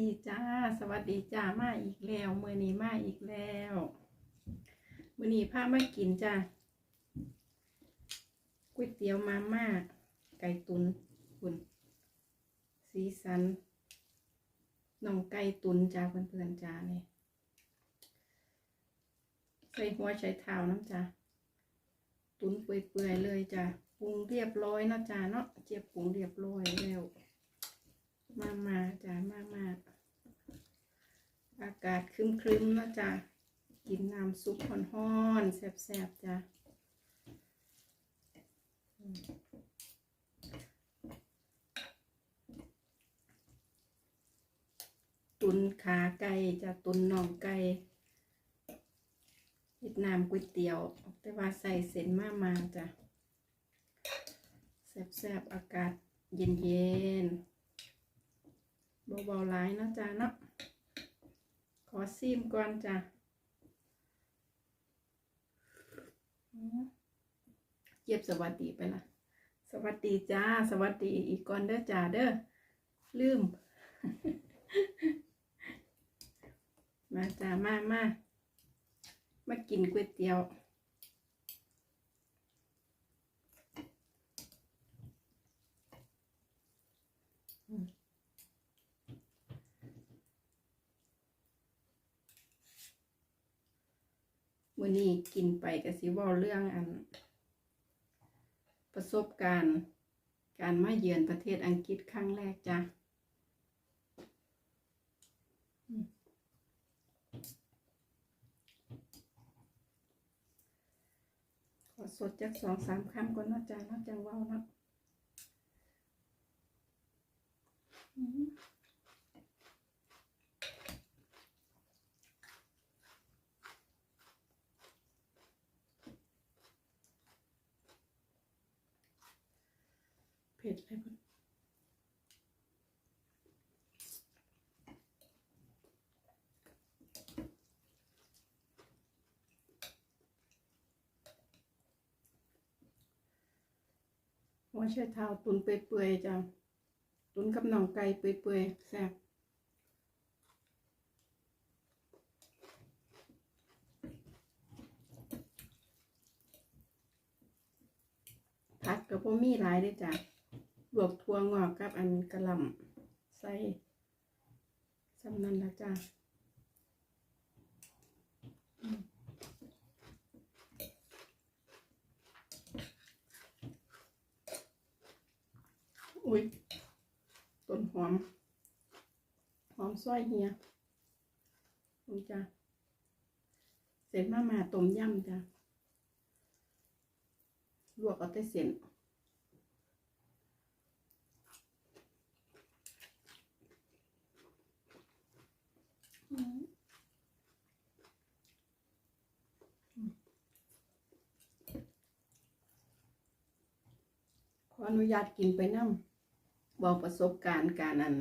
ดีจ้า สวัสดีจ้า มาอีกแล้วมื้อนี้มาอีกแล้วมื้อนี้พามากินจ้าก๋วยเตี๋ยวมาม่าไก่ตุนคุณสีสันน้องไก่ตุนจ้าเพื่อนๆจ้าเนี่ยใส่หัวใช้เท้าน้ำจ้าตุนเปื่อยๆเลยจ้าปรุงเรียบร้อยนะจ้าเนาะเจียบปรุงเรียบร้อยแล้ว มามาจ้ามามาอากาศครึมครึมๆเนาะจ้ากินน้ำซุปฮ้อนๆแซ่บๆจ้าตุนขาไก่จ้าตุนน่องไก่เวียดนามก๋วยเตี๋ยว แต่ว่าใส่เส้นมามาจ้ะแซ่บๆอากาศเย็นๆ เบาๆร้ายนะจ้าเนาะขอซิมก่อนจ้ะเย็บสวัสดีไปละสวัสดีจ้า สวัสดีอีกก่อนเด้อจ้าเด้อลืม มาจ้ามามามากินก๋วยเตี๋ยว มื่ อนี้กินไปก็สิเว้าเรื่องอัน ประสบการณ์ การมาเยือนประเทศอังกฤษครั้งแรกจ้ะขอสดจักสองสามคำก่อนนาะจ้ะนาะจังว้าเนาะอืม เผ็ดเลยพุ่น หัวไชเท้าตุนเปื่อยๆจ้ะตุนกับหน่องไก่เปื่อยๆแซ่บผักกับพ่มีหลายเด้วยจ้ะลวกทั่วงอกกับอันกระลำใส่สำนันละจ้า อุ้ยต้นหอม หอมซอยเฮียอุ้ยจ้าเสร็จมามาต้มยำจ้าลวกเอาแต่เส้นขออนุญาตกินไปน้ำ บอกประสบการณ์การนั้น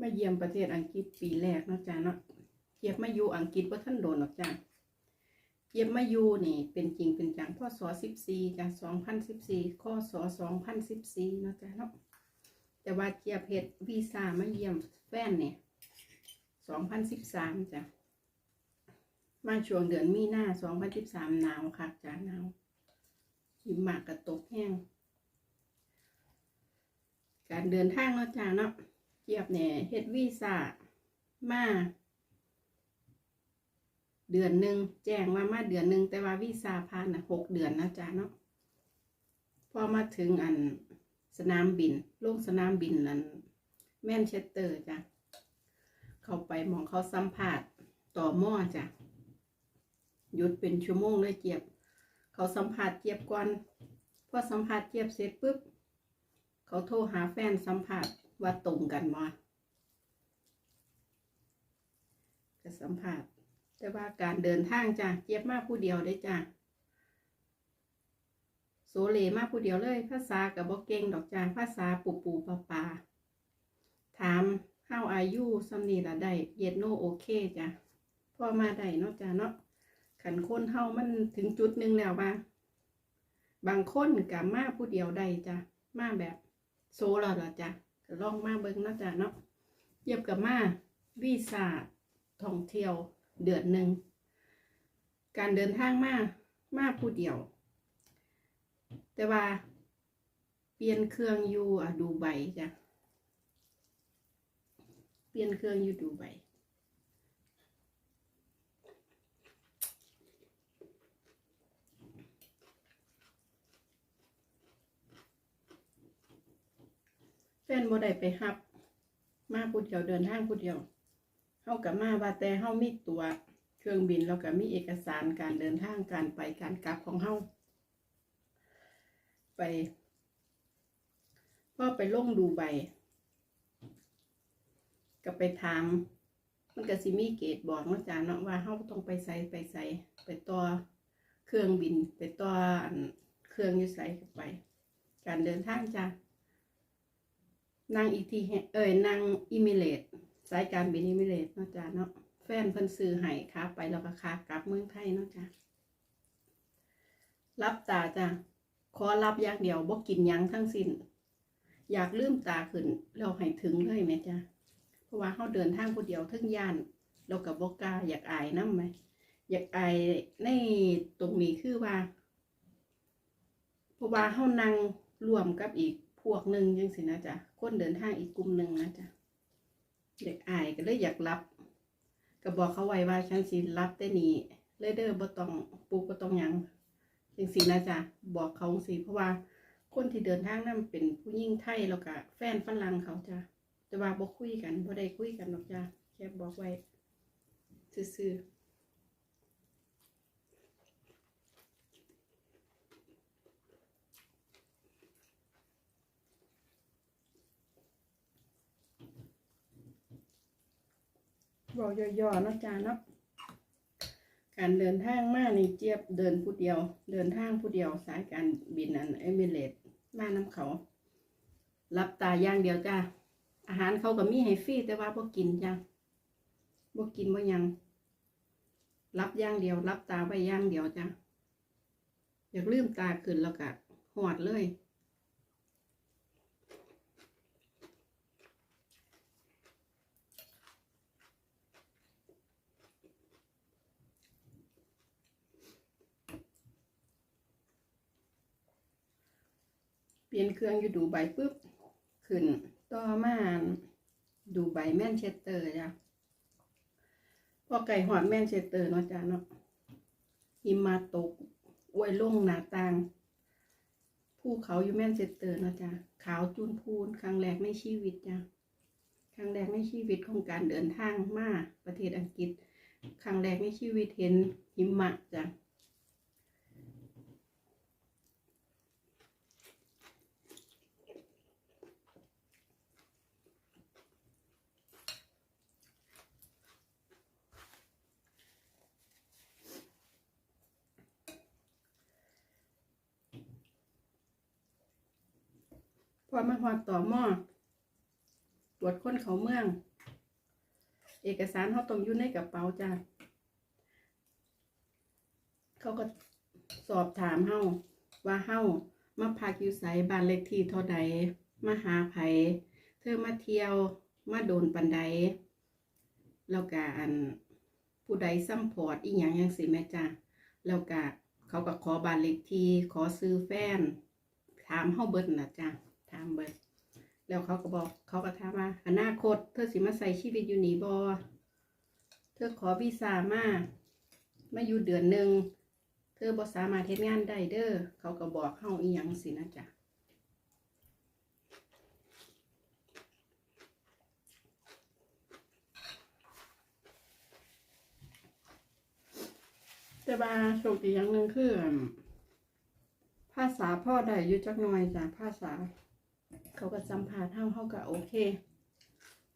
มาเยี่ยมประเทศอังกฤษปีแรกเนาะจ้าเนาะเกียบมาอยู่อังกฤษว่าท่านโดนหรอกจ้าเกียบมาอยู่นี่ เป็นจริงเป็นจังพศสิบสี่จ้าสองพันสิบสี่ข้อศสองพันสิบสี่เนาะจ้าเนาะแต่ว่าเกียบเฮ็ดวีซ่ามาเยี่ยมแฟนเนี่ยสองพันสิบสามจ้ะมาช่วงเดือนมีนาสองพันสิบสามหนาวค่ะจ้าหนาวหิมะกระตกแห้ง การเดินทางเนาะจ้าเนาะเกียบเนี่ยเฮ็ดวีซ่ามาเดือนหนึ่งแจ้งว่ามาเดือนหนึ่งแต่ว่าวีซ่าผ่านนะหกเดือนนะจ้าเนาะพอมาถึงอันสนามบินลงสนามบินนั้นแมนเชสเตอร์จ้ะเข้าไปมองเขาสัมผัสต่อหม้อจ้ะหยุดเป็นชั่วโมงเลยเจียบ เขาสัมผัสเจียบก่อนพอสัมผัสเจียบเสร็จปุ๊บ เขาโทรหาแฟนสัมผัสว่าตรงกันมาจะสัมผัสแต่ว่าการเดินทางจ้ะเจี๊ยบมาผู้เดียวได้จ้ะโซเลมาผู้เดียวเลย ภาษากับบอกเก่งดอกจ้าภาษาปูปูปาปาถาม how are you ซัมนีละได้ yes no โอเคจ้ะพ่อมาได้เนาะจ้ะเนาะขันคนเฮามันถึงจุดหนึ่งแล้วว่า บางคนกับมาผู้เดียวได้จ้ะมาแบบ โซแล้วล่อจ้ะก็ลองมาเบิ้งนาะจ้ะเนาะเยียบกับมาวีซ่าท่องเที่ยวเดือนหนึ่ง การเดินทางมามาผู้เดียว แต่ว่า เปลี่ยนเครื่องอยู่อะดูไบจ้ะ เปลี่ยนเครื่องอยู่ดูไบ ฟนบ่ได้ไปฮับ มาผู้เดียวเดินทางผู้เดียวเฮากับมาว่าแต่เฮามีตัว เครื่องบินแล้วก็มีเอกสารการเดินทางการไปการกลับของเฮาไปพ่อไปล่งดูใบก็ไปถาม มันก็สิมีเกตบอกเนาะจ้าเนาะว่าเฮาต้องไปใส่ไปใส่ไปต่อเครื่องบินไปต่ออันเครื่องอยู่ใส่ไป การเดินทางจ้า นางอีทีเอ่ยนางอิมิเลตสายการบินอิมิเลตเนาะจ้ะเนาะแฟนเพิ่นซื้อให้ค้าไปแล้วก็ค้ากลับเมืองไทยเนาะจ้ะรับตาจ้ะขอรับอย่างเดียวบ่กินยังทั้งสิ้น อยากลืมตาขึ้นเราให้ถึงเลยแม่จ้ะเพราะว่าเฮาเดินทางผู้เดียวทึ่งย่านเรากับบ่กล้าอยากอายน้ำไหมอยากอายในตรงนี้คือว่าเพราะว่าเฮานั่งรวมกับอีก วกหนึ่งจังสินะจ๊ะคนเดินทางอีกกลุ่มหนึ่งนะจ๊ะเด็กอายก็เลยอยากรับก็บอกเขาไว้ว่าฉันสิรับแต่นี้เลยเด้อบ่ต้องปูกบ่ต้องหยังจังสินะจ๊ะบอกเขาสิเพราะว่าคนที่เดินทางนั้นเป็นผู้หญิงไทยแล้วก็แฟนฝรั่งเขาจ้ะแต่ว่าบ่คุยกันบ่ได้คุยกันหรอกจ้ะแค่บอกไว้ซื่อๆ บอกย่อๆนะจ้าเนาะการเดินทางมานี่เจี๊ยบเดินผู้เดียว เดินทางผู้เดียวสายการบินอันเอมิเรตมาน้ำเขา รับตาย่างเดียวจ้าอาหารเขาก็มีให้ฟรีแต่ว่าบ่กินจ้าบ่กินบ่ยัง รับย่างเดียว รับตาไว้ย่างเดียวจ้าอยากลืมตาขึ้นแล้วก็หอดเลย เปลี่ยนเครื่องอยู่ดูใบปุ๊บขึ้น ต่อมาดูใบแมนเชสเตอร์จ้ะพอไก่หอดแมนเชสเตอร์เนาะจ้ะเนาะหิมะตกอวยลงหนาต่างภูเขาอยู่แมนเชสเตอร์เนาะจ้ะขาวจูนพูนครั้งแรกในชีวิตจ้ะครั้งแรกในชีวิตของการเดินทางมาประเทศอังกฤษครั้งแรกในชีวิตเห็นหิมะจ้ะ พอมาหอดต่อหม้อตรวจค้นเขาเมือง เอกสารเขาต้องอยู่ในกระเป๋าจ้าเขาก็สอบถามเฮาว่าเฮามาพักอยู่ไสบ้านเลขที่เท่าใดมาหาไผเธอมาเที่ยวมาโดนปันใดแล้วก็อันผู้ใดซัมพอร์ตอีหยังยังสิแม่จ้าแล้วก็เขาก็ขอบ้านเลขที่ขอซื้อแฟน ถามเฮาเบิดน่ะจ้า ถามเบิดแล้วเขาก็บอกเขาก็ถามว่าอนาคต เธอสิมาใส่ชีวิตอยู่หนีบอเธอขอวีซ่ามามาอยู่เดือนหนึ่งเธอบ่สามารถเฮ็ดงานได้เด้อเขาก็บอกเฮาอีหยังสินะจ๊ะแต่ว่าโชคดีอย่างหนึ่งคือ ภาษาพ่อได้อยู่จักหน่อยจ้ะภาษา เขาก็สัมผัสเฮาเฮาก็โอเค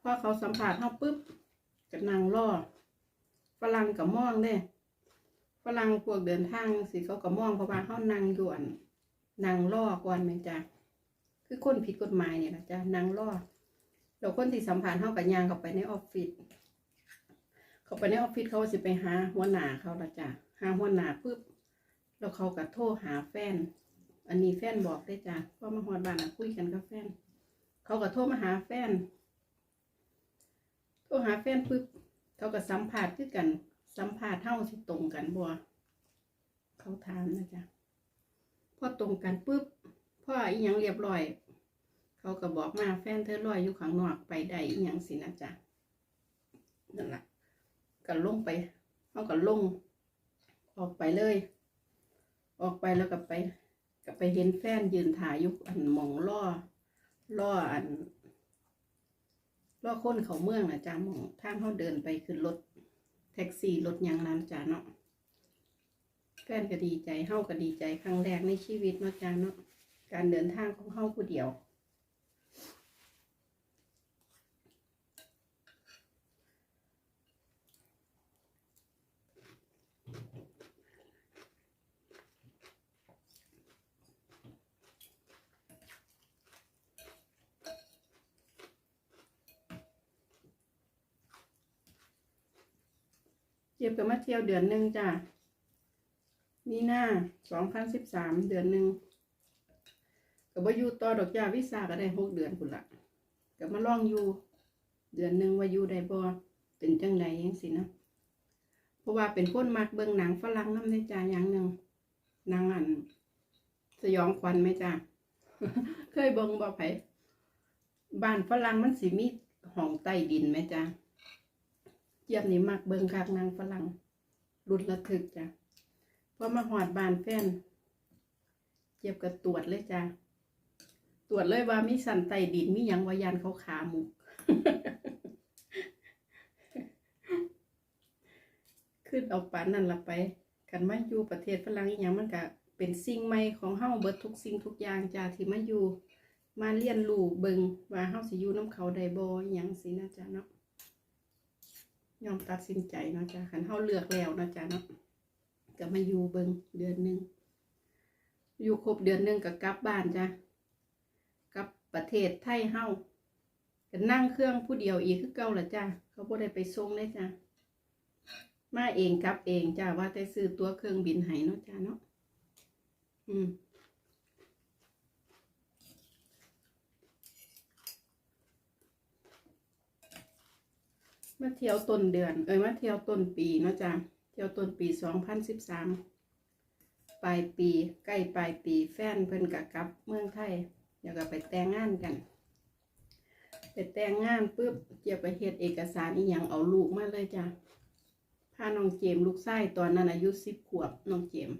พอเขาสัมผัสเฮาปุ๊บก็นั่งรอฝรั่งก็มองเด้ฝรั่งพวกเดินทางสิเขาก็มองเพราะว่าเฮานั่งอยู่อันนั่งรอก่อนม่นจ้ะคือคนผิดกฎหมายเนี่ยนะจ้ะนั่งรอแล้วคนที่สัมผัสเฮาก็ย่างเข้าไปในออฟฟิศเขาไปในออฟฟิศเขาสิไปหาหัวหน้าเขาละจ้ะหาหัวหน้าปุ๊บแล้วเขาก็โทรหาแฟน อันนี้แฟนบอกได้จ้ะพอมาฮอดบ้านคุยกันกับแฟน เขาก็โทรมาหาแฟนก็หาแฟนปึ๊บเขาก็สัมผัสคือกัน สัมผัสเท่าสิตรงกันบ่เขาถามนะจ๊ะพอตรงกันปึ๊บพ่ออีหยังเรียบร้อย เขาก็บอกมาแฟนเธอลอยอยู่ข้างนอกไปได้อีหยังสินะจ๊ะนั่นแหละก็ลงไปเขาก็ลง ออกไปเลย ออกไปแล้วก็ไป ก็ไปเห็นแฟนยืนถ่ายยุคอันมองล่อล่ออันล่อคนเขาเมืองนะจ๊าหมองทางเขาเดินไปขึ้นรถแท็กซี่รถยังนั้นจ้าเนาะแฟนก็ดีใจเฮาก็ดีใจครั้งแรกในชีวิตเนาะจ้าเนาะการเดินทางของเฮาผู้เดียว เจ็บกับมาเที่ยวเดือนหนึ่งจ้ะมีหน้าสองพันสิบสามเดือนหนึ่งกับว่าอยู่ต่อดอกจ้าวิสาก็ได้หกเดือนพุ่นละกับมาล่องอยู่ เดือนหนึ่งว่าอยู่ได้บ่เป็นจังใดยังสินะเพราะว่าเป็นคนมักเบิ่งหนังฝรั่งน้ำในจ้าอย่างหนึ่งนางอัน สยองขวัญไหมจ้าเคยเบิ่งบ่ไผบ้านฝรั่งมันสิมีห้องใต้ดินไหมจ้า เจี๊ยบนี่มักเบิ่งคักนางฝรั่งรุดระทึกจ้ะพอมาหอดบานแฟนเจี๊ยบก็ตรวจเลยจ้ะตรวจเลยว่ามีสันไตดินมีหยังวายานเขาขาหมุกขึ้นเอาปานนั่นละไปกันมาอยู่ประเทศฝรั่งอีหยังมันก็เป็นสิ่งใหม่ของเฮาเบิดทุกสิ่งทุกอย่างจ้ะที่มาอยู่ มาเรียนรู้เบิงว่าเฮาสิอยู่น้ำเขาไดบอหยังสินะจ้ะเนาะ ยอมตัดสินใจเนาะจ้ะขันเฮาเลือกแล้วเนาะจ้ะเนาะก็มาอยู่เบิงเดือนหนึ่งอยู่ครบเดือนหนึ่งก็กลับบ้านจ้ะกลับประเทศไทยเฮาก็นั่งเครื่องผู้เดียวอีกคือเก่าละจ้ะเขาบ่ได้ไปส่งเลยจ้ะมาเองกลับเองจ้ะว่าแต่ซื้อตัวเครื่องบินให้เนาะจ้ะเนาะอืม มาเที่ยวต้นเดือน เอ้ยมาเที่ยวต้นปีเนาะจ้ะเที่ยวต้นปีสองพันสิบสามปลายปีใกล้ปลายปีแฟนเพิ่นกะกลับเมืองไทยเดี๋ยวก็ไปแต่งงานกัน ไปแต่งงานปุ๊บเกี่ยวไปเฮ็ดเอกสารอีหยังเอาลูกมาเลยจ้ะพาน้องเจมลูกชายตอนนั้นอายุสิบขวบน้องเจม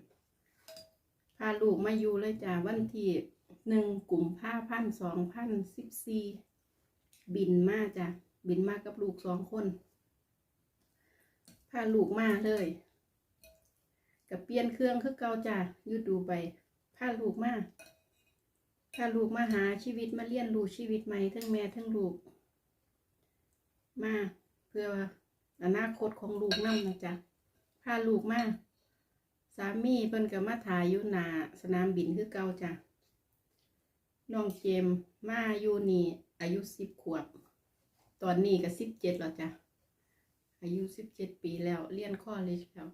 พาลูกมาอยู่เลยจ้ะวันที่หนึ่งกุมภาพันสองพันสิบสี่บินมาจ้ะ บินมากับลูกสองคนพาลูกมาเลยกับเปลี่ยนเครื่องคือเก่าจ้ะยุดดูไปพาลูกมาพาลูกมาหาชีวิตมาเรียนรู้ชีวิตใหม่ทั้งแม่ทั้งลูก มาเพื่ออนาคตของลูกนั่นนะจ๊ะพาลูกมาสามีเพิ่นก็มาถ่ายอยู่หนาสนามบินคือเก่าจ้ะน้องเจมส์มาอยู่นี่อายุสิบขวบ ตอนนี้ก็สิบเจ็ดแล้วจ้ะ อายุสิบเจ็ดปีแล้วเรียนข้อเลยแล้ว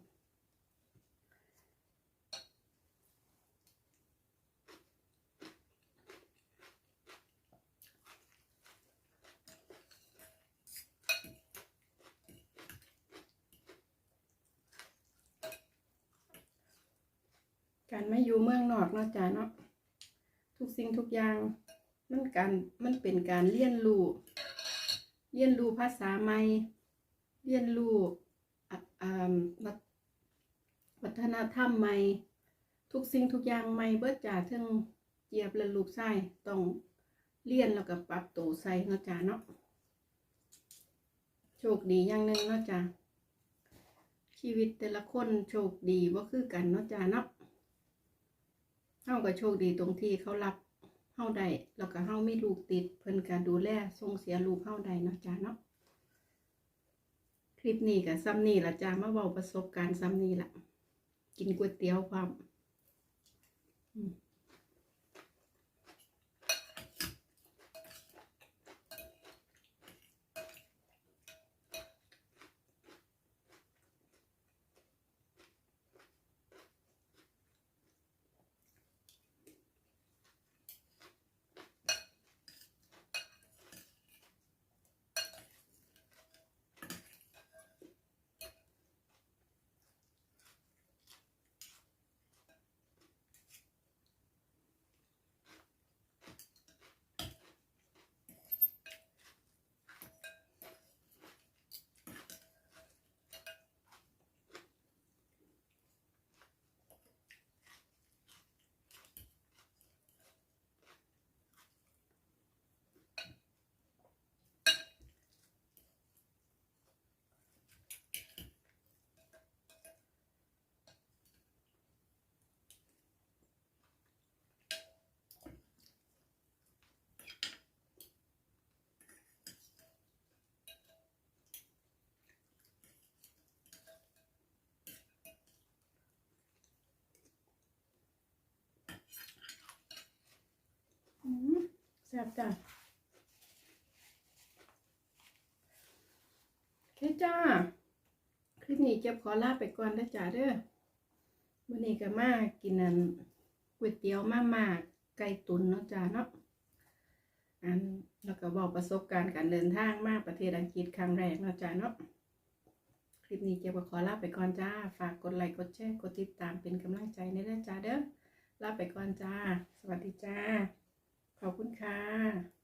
การไม่อยู่เมืองนอกเนาะจ้ะเนาะทุกสิ่งทุกอย่างมันการมันเป็นการเรียนรู้ เรียนรู้ภาษาใหม่ เรียนรู้วัฒนธรรมใหม่ ทุกสิ่งทุกอย่างใหม่เบิดจ่าเทิงเจียบและลูกไส้ต้องเรียนแล้วก็ปรับตัวใส่เนาะจ้าเนาะโชคดีอย่างหนึ่งเนาะจ้าชีวิตแต่ละคนโชคดีว่าคือกันเนาะจ้าเนาะเฮาก็โชคดีตรงที่เขารับ เฮาได้แล้วก็เฮาไม่ลูกติด เพิ่นการดูแลส่งเสียลูกเฮาได้เนาะจ้าเนาะคลิปนี้กับซ้ำนี่ละจ้ามาเว้าประสบการณ์ซ้ำนี่ละกินก๋วยเตี๋ยวความ อืมจ้ะโอเคจ้า คลิปนี้เจ็บขอลาไปก่อนนะจ้าเด้อวันนี้ก็มากินอันก๋วยเตี๋ยวมาม่าไก่ตุ๋นเนาะจ้าเนาะอันแล้วก็บอกประสบการณ์การเดินทางมาประเทศอังกฤษครั้งแรกเนาะจ้าเนาะคลิปนี้เจ็บขอลาไปก่อนจ้า ฝากกดไลค์กดแชร์กดติดตามเป็นกำลังใจในเด้อจ้าเด้อลาไปก่อนจ้า สวัสดีจ้า ขอบคุณค่ะ